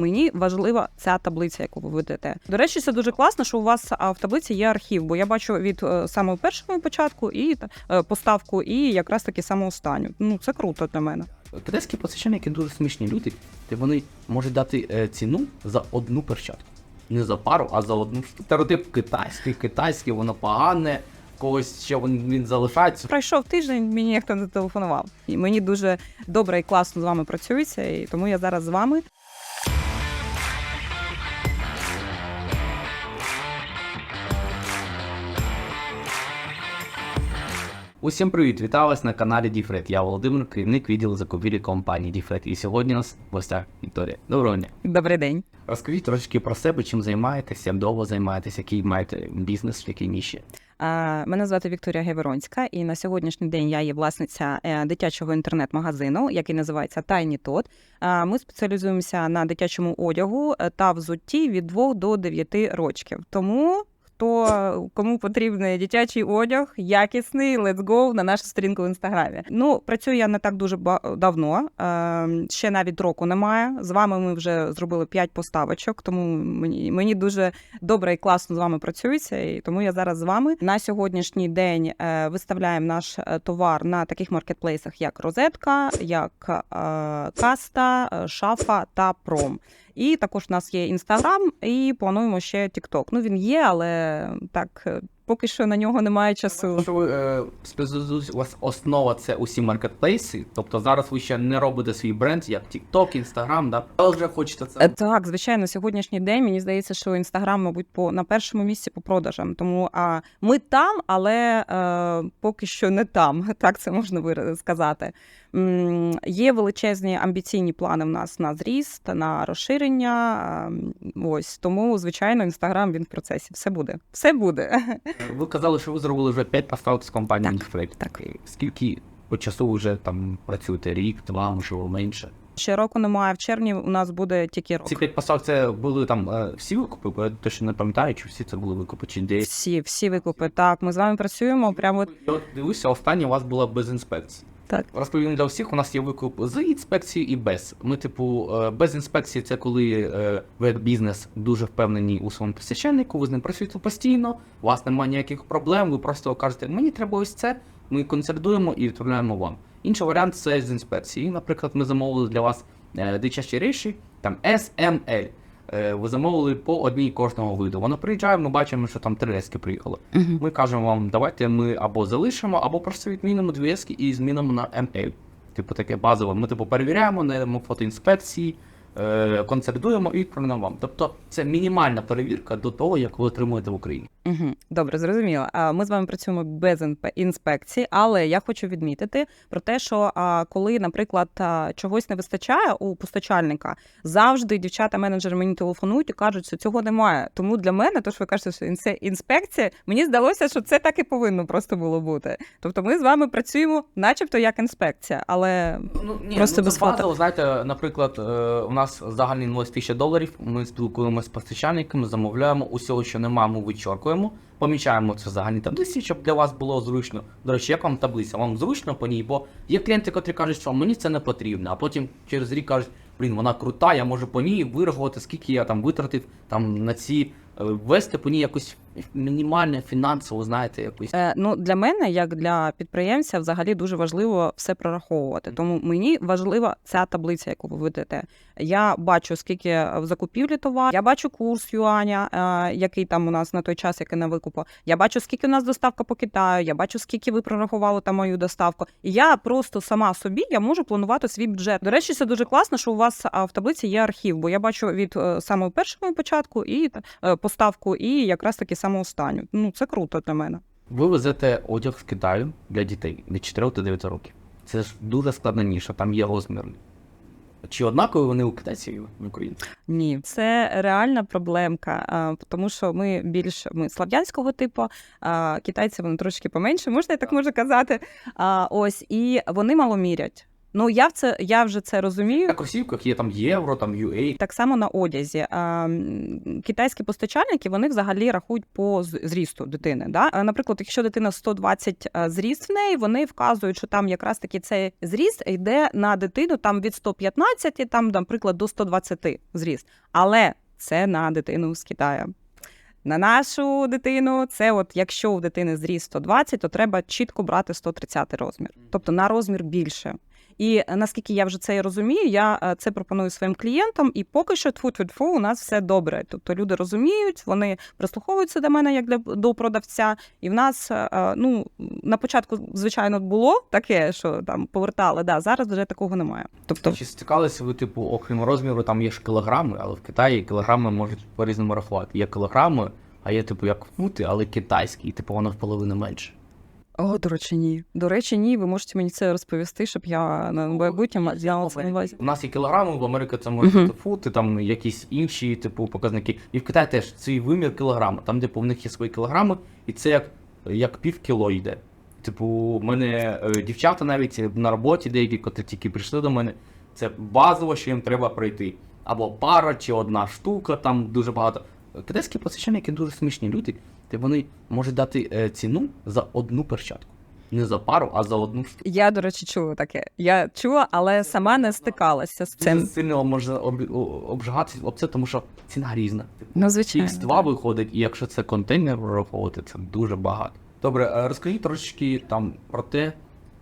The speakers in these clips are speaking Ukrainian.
Мені важлива ця таблиця, яку ви ведете. До речі, це дуже класно, що у вас в таблиці є архів, бо я бачу від е, самого першого початку і е, поставку, і якраз таки саму останню. Ну це круто для мене. Китайські посичальники дуже смішні люди, де вони можуть дати е, ціну за одну перчатку. Не за пару, а за одну. Стереотип китайський, китайський, воно погане, когось ще він, він залишається. Пройшов тиждень, мені ніхто не телефонував. І мені дуже добре і класно з вами працюється, і тому я зараз з вами. Усім привіт! Вітаю вас на каналі Діфред. Я Володимир, керівник відділу закупівлі компанії Діфред. І сьогодні у нас в гостях Вікторія. Доброго дня. Добрий день. Розкажіть трошки про себе, чим займаєтеся, довго займаєтеся, який маєте бізнес, в якій ніші. Мене звати Вікторія Геверонська, і на сьогоднішній день я є власниця е, дитячого інтернет-магазину, який називається Tot. А, Ми спеціалізуємося на дитячому одягу е, та взутті від 2 до 9 років. Тому хто кому потрібний дитячий одяг, якісний, let's go на нашу сторінку в інстаграмі. Ну працюю я не так дуже давно, е, ще навіть року немає. З вами ми вже зробили 5 поставочок, тому мені, мені дуже добре і класно з вами працюється, і тому я зараз з вами на сьогоднішній день е, виставляємо наш е, товар на таких маркетплейсах, як Розетка, як Каста, Шафа та Пром. І також у нас є інстаграм, і плануємо ще TikTok. Ну він є, але так е, поки що на нього немає часу. Що ви е, у вас основа це усі маркетплейси, тобто зараз ви ще не робите свій бренд, як TikTok, Instagram, да? але вже хочете це. Е, Так, звичайно, сьогоднішній день мені здається, що інстаграм, мабуть, по на першому місці по продажам. Тому а ми там, але е, поки що не там. Так це можна сказати. М, Є величезні амбіційні плани в нас на зріст, на розширення. ем, Ось тому, звичайно, інстаграм він в процесі. Все буде. Все буде. Ви казали, що ви зробили вже 5 поставок з компанією Difrate. так. Скільки по часу вже там працюєте? Рік, два, можливо, менше? Ще року немає. В червні у нас буде тільки рок. Ці п'ять поставок це були там е, всі викупи, бо я точно не пам'ятаю, чи всі це були викупи, чи десь. Всі, всі викупи. Так, ми з вами працюємо. Прямо от- Я от дивився, остання у вас була без інспекції. Так. Розповім для всіх, у нас є викуп з інспекцією і без. Ми, типу, е, без інспекції це коли е, ви як бізнес дуже впевнені у своєму посічальнику, ви з ним працюєте постійно, у вас немає ніяких проблем, ви просто кажете, мені треба ось це, ми консервуємо і відправляємо вам. Інший варіант це з інспекції. Наприклад, ми замовили для вас е, дитячі речі, там SML. Е, Ви замовили по одній кожного виду. Воно приїжджає, ми бачимо, що там три ески приїхали. Ми кажемо вам, давайте ми або залишимо, або просто відмінимо дві ески і змінимо на ML. Типу таке базове. Ми типу перевіряємо, надаємо фотоінспекції, консолідуємо і відправляємо вам. Тобто це мінімальна перевірка до того, як ви отримуєте в Україні. Угу, добре, зрозуміло. Ми з вами працюємо без інспекції, але я хочу відмітити про те, що коли, наприклад, чогось не вистачає у постачальника, завжди дівчата-менеджери мені телефонують і кажуть, що цього немає. Тому для мене, то що ви кажете, що це інспекція, мені здалося, що це так і повинно просто було бути. Тобто, ми з вами працюємо, начебто, як інспекція, але Ну, ні, Просто ну, без фото. базово, знаєте, наприклад, е, у нас загальний інвойс 1000 доларів, ми спілкуємося з постачальниками, замовляємо, усього, що нема, ми вичоркуємо, помічаємо це в загальній таблиці, щоб для вас було зручно. До речі, як вам таблиця? Вам зручно по ній, бо є клієнти, котрі кажуть, що мені це не потрібно, а потім через рік кажуть, блін, вона крута, я можу по ній вирахувати, скільки я там витратив там на ці е, ввести по ній якусь мінімальне фінансово, знаєте, якусь. Е, ну для мене, як для підприємця, взагалі дуже важливо все прораховувати. Тому мені важлива ця таблиця, яку ви ведете. Я бачу, скільки в закупівлі товар, я бачу курс юаня, е, який там у нас на той час, який на викупу. Я бачу, скільки у нас доставка по Китаю. Я бачу, скільки ви прорахували там мою доставку. І я просто сама собі я можу планувати свій бюджет. До речі, це дуже класно, що у вас в таблиці є архів, бо я бачу від е, самого першого початку і е, поставку, і якраз таки саму останню. Ну це круто для мене. Ви везете одяг з Китаю для дітей від 4 до 9 років. Це ж дуже складна ніша, там є розмір. Чи однакові вони у китайців в Україні? Ні, це реальна проблемка, тому що ми більш ми слав'янського типу, а китайці вони трошки поменше, можна я так можу казати. А, ось і вони мало мірять. Ну я в це я вже це розумію. На кросівках є там євро, там UA. Так само на одязі. А, Китайські постачальники вони взагалі рахують по зрісту дитини. Да? Наприклад, якщо дитина 120 а, зріст в неї, вони вказують, що там якраз таки цей зріст йде на дитину там від 115, там, наприклад, до 120 зріст. Але це на дитину з Китаю. На нашу дитину, це от якщо у дитини зріст 120, то треба чітко брати 130 розмір, тобто на розмір більше. І е, наскільки я вже це розумію, я е, це пропоную своїм клієнтам, і поки що тфу тфу тфу у нас все добре. Тобто люди розуміють, вони прислуховуються до мене як для до продавця. І в нас е, ну на початку, звичайно, було таке, що там повертали. Да, зараз вже такого немає. Тобто, Чи стикалися ви, типу, окрім розміру, там є ж кілограми, але в Китаї кілограми можуть по-різному рахувати. Є кілограми, а є, типу, як фути, але китайські, і типу воно в половину менше. О, до речі, ні. До речі, ні. Ви можете мені це розповісти, щоб я на майбутнє взяла це на увазі. У нас є кілограми, в Америці це можуть Мгм. бути фути, там якісь інші, типу, показники. І в Китаї теж цей вимір кілограма. Там, типу, в них є свої кілограми, і це як, як пів кіло йде. Типу, у мене е, дівчата навіть на роботі, деякі, котрі тільки прийшли до мене, це базово, що їм треба пройти. Або пара чи одна штука, там дуже багато. Китайські посещальники дуже смішні люди, де вони можуть дати е, ціну за одну перчатку. Не за пару, а за одну штуку. Я, до речі, чула таке. Я чула, але сама не стикалася з Це цим. сильно може об, обжигатися об це, тому що ціна різна. Ну, звичайно. X2 виходить, і якщо це контейнер враховувати, це дуже багато. Добре, е, розкажіть трошечки там про те,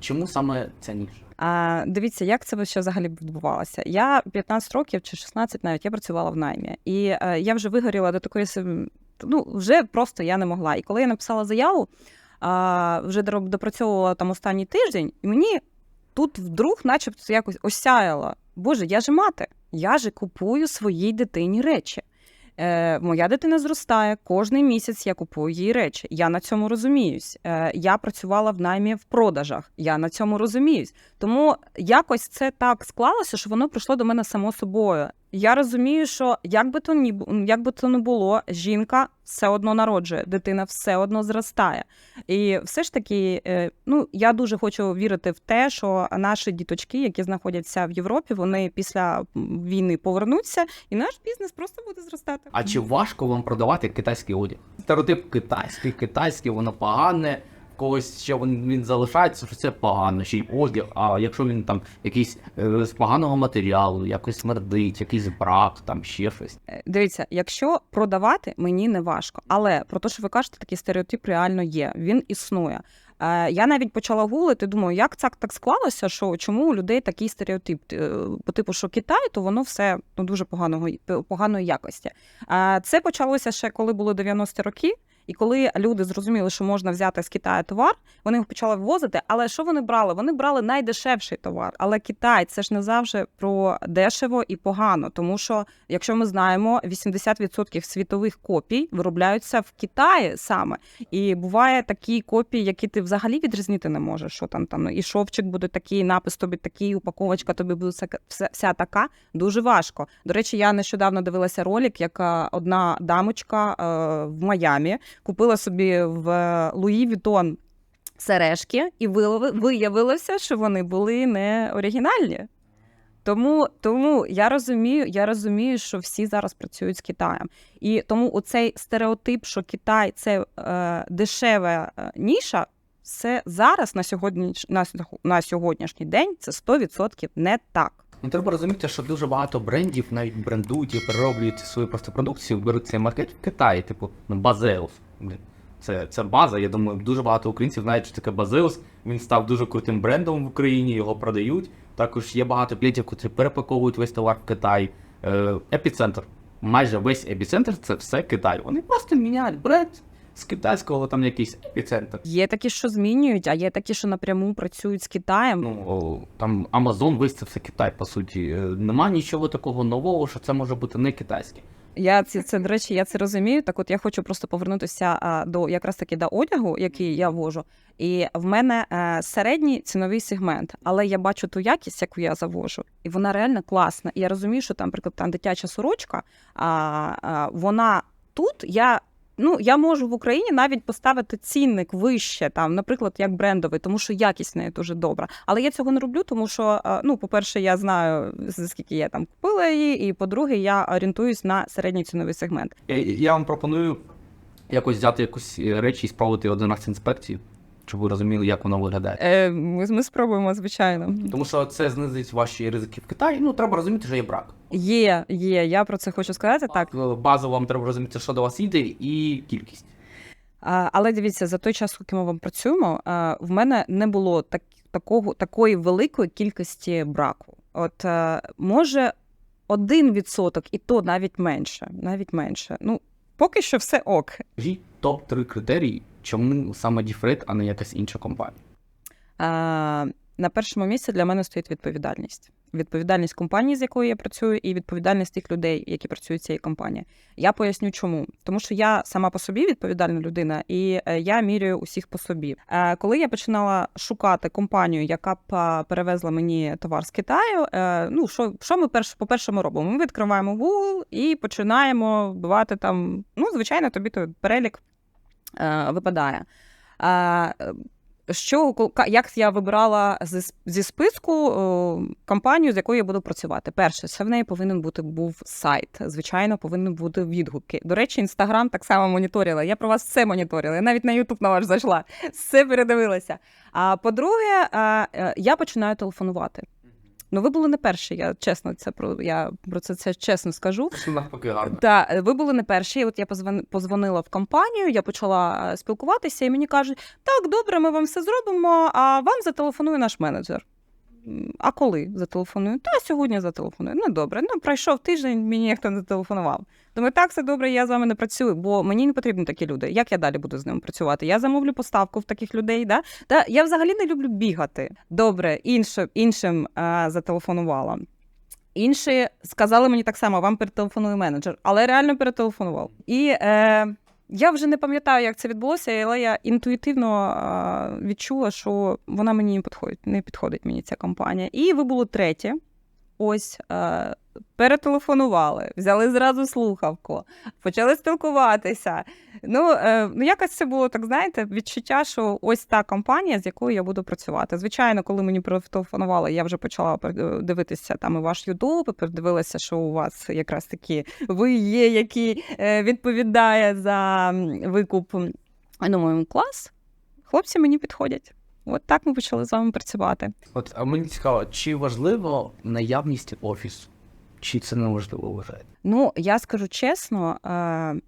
чому саме ця ніша. А дивіться, як це ще взагалі відбувалося. Я 15 років чи 16 навіть я працювала в наймі, і е, я вже вигоріла до такої ну вже просто я не могла. І коли я написала заяву, а, вже допрацьовувала там останній тиждень, і мені тут вдруг, начебто, якось осяяло. Боже, я же мати, я же купую своїй дитині речі. Е, моя дитина зростає, кожний місяць я купую їй речі. Я на цьому розуміюсь. Е, я працювала в наймі в продажах. Я на цьому розуміюсь. Тому якось це так склалося, що воно прийшло до мене само собою. Я розумію, що як би то ні як би то не було, жінка все одно народжує, дитина все одно зростає. І все ж таки, е, ну я дуже хочу вірити в те, що наші діточки, які знаходяться в Європі, вони після війни повернуться, і наш бізнес просто буде зростати. А чи важко вам продавати китайський одяг? Стереотип китайський, китайський, воно погане. Когось ще він, він залишається, що це погано, ще й одяг. А якщо він там якийсь е, з поганого матеріалу, якось смердить, якийсь брак, там ще щось. Е, Дивіться, якщо продавати, мені не важко. Але про те, що ви кажете, такий стереотип реально є. Він існує. Е, Я навіть почала гуглити, думаю, як це так склалося, що чому у людей такий стереотип? По типу, що Китай, то воно все ну, дуже поганого поганої якості. Е, Це почалося ще коли були 90-ті роки. І коли люди зрозуміли, що можна взяти з Китаю товар, вони його почали ввозити. Але що вони брали? Вони брали найдешевший товар. Але Китай це ж не завжди про дешево і погано, тому що якщо ми знаємо, 80% світових копій виробляються в Китаї саме. І буває такі копії, які ти взагалі відрізнити не можеш. Що там там ну, і шовчик буде такий, напис тобі такий, упаковочка тобі буде вся, вся, така. Дуже важко. До речі, я нещодавно дивилася ролик, як е, одна дамочка е, в Майамі купила собі в Луї Вітон сережки, і виявилося, що вони були не оригінальні. Тому, тому я розумію, я розумію, що всі зараз працюють з Китаєм. І тому оцей стереотип, що Китай це е, дешева е, ніша, це зараз на сьогодні на, на сьогоднішній день це 100% не так. Ну, треба розуміти, що дуже багато брендів навіть брендують і перероблюють свою просто продукцію, беруть цей маркет в Китаї, типу ну, Базеус. Це, це база. Я думаю, дуже багато українців знають, що таке Базеус. Він став дуже крутим брендом в Україні, його продають. Також є багато клієнтів, котрі перепаковують весь товар в Китай. Е, епіцентр. Майже весь епіцентр це все Китай. Вони просто міняють бренд з китайського там якийсь епіцентр. Є такі, що змінюють, а є такі, що напряму працюють з Китаєм. Ну, там Amazon весь це все Китай, по суті. Е, Нема нічого такого нового, що це може бути не китайське. Я це, це до речі, я це розумію. Так, от я хочу просто повернутися а, до якраз таки до одягу, який я вожу. І в мене а, середній ціновий сегмент, але я бачу ту якість, яку я завожу, і вона реально класна. І я розумію, що там, наприклад, там дитяча сорочка, а, а вона тут я. Ну я можу в Україні навіть поставити цінник вище, там, наприклад, як брендовий, тому що якість неї дуже добра. Але я цього не роблю, тому що е, ну, по-перше, я знаю скільки я там купила її, і по-друге, я орієнтуюсь на середній ціновий сегмент. Я, я вам пропоную якось взяти якусь е, речі і спробувати один раз інспекцію, щоб ви розуміли, як воно виглядає. Е, ми, ми спробуємо, звичайно. Тому що це знизить ваші ризики в Китаї. Ну, треба розуміти, що є брак. Є, є. Я про це хочу сказати. Так, Е, Базово вам треба розуміти, що до вас йде, і кількість. А, Але дивіться, за той час, поки ми вам працюємо, а, в мене не було так, такого, такої великої кількості браку. От е, може один відсоток, і то навіть менше. Навіть менше. Ну, поки що все ок. Топ-3 критерії, чому саме Діфрейт, а не якась інша компанія. А, на першому місці для мене стоїть відповідальність. Відповідальність компанії, з якою я працюю, і відповідальність тих людей, які працюють в цій компанії. Я поясню, чому. Тому що я сама по собі відповідальна людина, і е, я міряю усіх по собі. Е, Коли я починала шукати компанію, яка б е, перевезла мені товар з Китаю, ну що, що ми перш по першому робимо? Ми відкриваємо Google і починаємо вбивати там. Ну, звичайно, тобі той перелік випадає. Е, що як я вибирала зі, списку о, компанію, з якою я буду працювати? Перше, це в неї повинен бути був сайт. Звичайно, повинні бути відгуки. До речі, інстаграм так само моніторила. Я про вас все моніторила. Я навіть на Ютуб на ваш зайшла, все передивилася. А по-друге, е, я починаю телефонувати. Ну, ви були не перші. Я чесно це про я про це, це чесно скажу. Навпаки гарно. Е, ви були не перші. От я позвон- позвонила в компанію, я почала е, спілкуватися, і мені кажуть: так, добре, ми вам все зробимо, а вам зателефонує наш менеджер. А коли зателефоную? Та сьогодні зателефоную. Ну добре, ну пройшов тиждень, мені ніхто не зателефонував. Думаю, так, все добре, я з вами не працюю, бо мені не потрібні такі люди. Як я далі буду з ними працювати? Я замовлю поставку в таких людей. Да? Та я взагалі не люблю бігати. Добре, інше, іншим е, зателефонувала. Інші сказали мені так само, вам перетелефонує менеджер, але реально перетелефонував. І е, я вже не пам'ятаю, як це відбулося, але я інтуїтивно відчула, що вона мені не підходить, не підходить мені ця компанія. І ви були треті. Ось е, перетелефонували, взяли зразу слухавку, почали спілкуватися. Ну, е, ну якось це було так, знаєте, відчуття, що ось та компанія, з якою я буду працювати. Звичайно, коли мені перетелефонували, я вже почала дивитися там і ваш Ютуб, і передивилася, що у вас якраз таки ви є, який е, відповідає за викуп. Думаю, клас, хлопці мені підходять. От так ми почали з вами працювати. От а мені цікаво, чи важливо наявність офісу? Чи це не важливо вважаєте? Ну, я скажу чесно, е,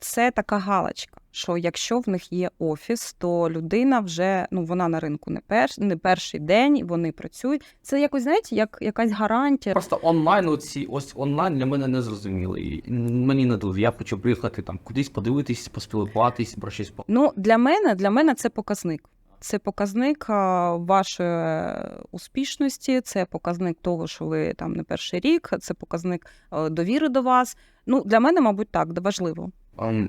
це така галочка, що якщо в них є офіс, то людина вже ну вона на ринку не перш, не перший день, вони працюють. Це якось, знаєте, як якась гарантія. Просто онлайн, оці ось онлайн для мене не зрозумілий. Мені не дуже. Я хочу приїхати там кудись подивитись, поспілкуватись, про щось по. Ну, для мене, для мене це показник. Це показник вашої успішності, це показник того, що ви там не перший рік, це показник е, довіри до вас. Ну, для мене, мабуть, так, важливо.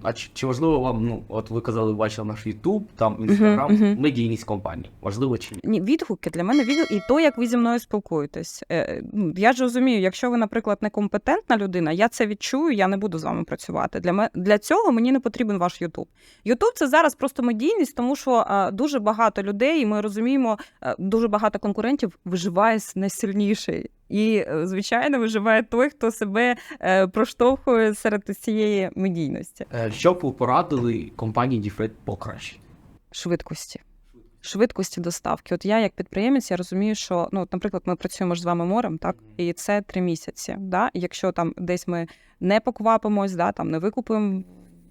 А чи, чи важливо вам, ну от ви казали, бачили наш Ютуб, там інстаграм, мгм. медійність компанії. Важливо чи ні? Ні, відгуки для мене відгуки, і то, як ви зі мною спілкуєтесь. Е, ну, Я ж розумію, якщо ви, наприклад, некомпетентна людина, я це відчую, я не буду з вами працювати. Для ме- для цього мені не потрібен ваш Ютуб. Ютуб це зараз просто медійність, тому що е, дуже багато людей, і ми розуміємо, е, дуже багато конкурентів виживає найсильніший. І, е, звичайно, виживає той, хто себе е, проштовхує серед цієї медійності. Е, Що б ви порадили компанії Діфред покращити? швидкості. Швидкості доставки. От я, як підприємець, я розумію, що ну, наприклад, ми працюємо ж з вами морем, так, і це три місяці. Да? І якщо там десь ми не поквапимось, да, там не викупимо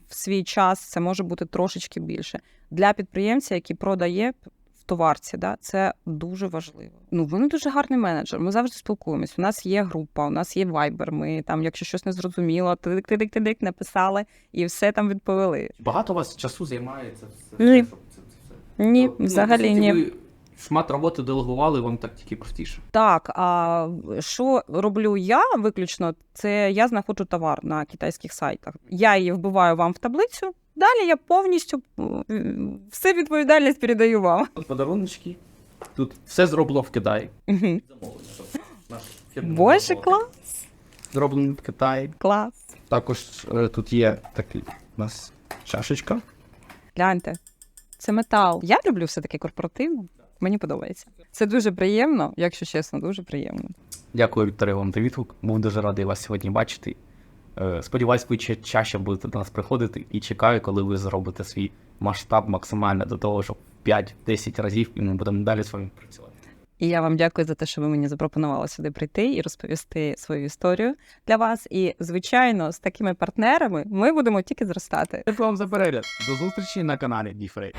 в свій час, це може бути трошечки більше. Для підприємця, який продає товарці, да, це дуже важливо. Ну, вони дуже гарний менеджер. Ми завжди спілкуємось. У нас є група, у нас є вайбер. Ми там, якщо щось не зрозуміло, тидик тидик тидик написали і все там відповіли. Багато у вас часу займає це все. Ні. це, це. Ні, Ну, взагалі по суті, ні. Ви шмат роботи делегували, вам так тільки простіше. Так, а що роблю я виключно, це я знаходжу товар на китайських сайтах. Я її вбиваю вам в таблицю. Далі я повністю м, все відповідальність передаю вам. Тут подаруночки. Тут все зроблено в Китаї. Замовлення. Боже, клас, Зроблено в Китаї. клас. Також е, тут є такий у нас Шашечка. Гляньте, це метал. Я люблю все таки корпоративно. Мені подобається. Це дуже приємно, якщо чесно, дуже приємно. Дякую, Вікторія, вам за відгук. Був дуже радий вас сьогодні бачити. Е, Сподіваюсь, ви ще чаще будете до нас приходити і чекаю, коли ви зробите свій масштаб максимально до того, щоб 5-10 разів і ми будемо далі з вами працювати. І я вам дякую за те, що ви мені запропонували сюди прийти і розповісти свою історію для вас. І, звичайно, з такими партнерами ми будемо тільки зростати. Дякую вам за перегляд. До зустрічі на каналі Діфрей.